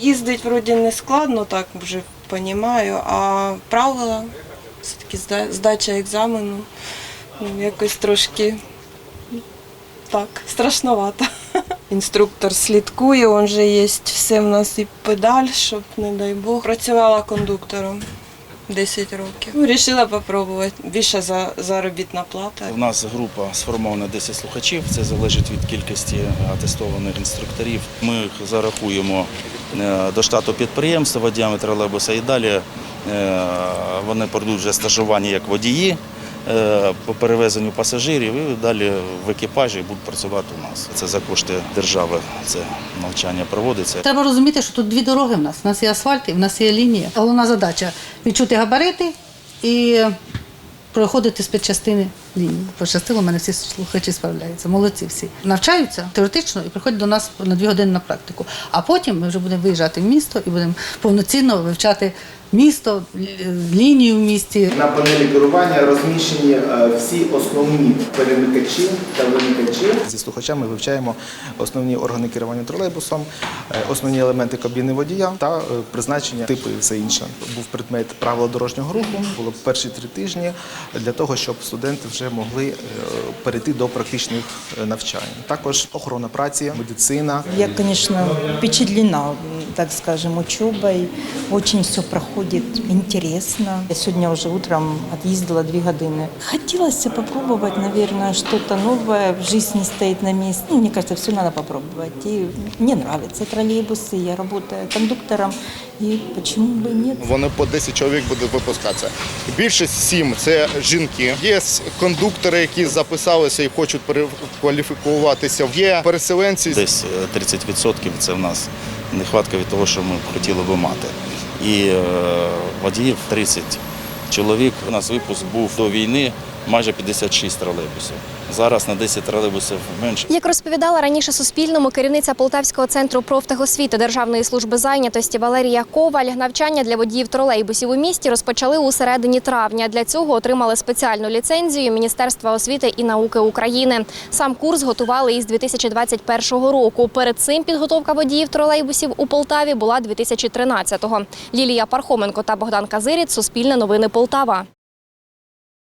Їздить вроді не складно, так вже розумію, а правила, все-таки здача екзамену, ну, якось трошки так, страшновато. Інструктор слідкує, он же є все в нас і педаль, щоб, не дай Бог. Працювала кондуктором 10 років. Ну, Рішила спробувати. Більша за заробітна плата. У нас група сформована 10 слухачів. Це залежить від кількості атестованих інструкторів. Ми їх зарахуємо е, до штату підприємства водіями тролейбуса і далі е, вони пройдуть вже стажування як водії по перевезенню пасажирів і далі в екіпажі будуть працювати у нас. Це за кошти держави. Це навчання проводиться. Треба розуміти, що тут дві дороги в нас. У нас є асфальт і в нас є лінія. Головна задача відчути габарити і проходити спецчастини лінії. Пощастило, у мене всі слухачі справляються. Молодці всі. Навчаються теоретично і приходять до нас на дві години на практику. А потім ми вже будемо виїжджати в місто і будемо повноцінно вивчати місто, лі- лінію в місті. На панелі керування розміщені е, всі основні перемикачі та вимикачі. Зі слухачами вивчаємо основні органи керування тролейбусом, е, основні елементи кабіни водія та е, призначення, типи і все інше. Був предмет правила дорожнього руху. Було перші три тижні для того, щоб студенти вже могли е, перейти до практичних е, навчань. Також охорона праці, медицина, Я, конечно, впечатлена, так скажем, учебой. Очень все проходит интересно. Я сегодня уже утром отъездила две годины. Хотелось попробовать, наверное, что-то новое. Жизнь не стоит на месте. Ну, мне кажется, все надо попробовать. И мне нравятся троллейбусы. Я работаю кондуктором. И чому бы ні? Вони по 10 чоловік будуть випускатися. Більшість сім це жінки. Є кондуктори, які записалися і хочуть перекваліфікуватися. Є переселенці. Десь е, 30% це в нас нехватка від того, що ми хотіли би мати. І е, водіїв 30 чоловік. У нас випуск був до війни майже 56 тролейбусів. Зараз на 10 тролейбусів менше. Як розповідала раніше Суспільному керівниця Полтавського центру профтехосвіти Державної служби зайнятості Валерія Коваль, навчання для водіїв тролейбусів у місті розпочали у середині травня. Для цього отримали спеціальну ліцензію Міністерства освіти і науки України. Сам курс готували із 2021 року. Перед цим підготовка водіїв тролейбусів у Полтаві була 2013-го. Лілія Пархоменко та Богдан Казиріць. Суспільне новини Полтава.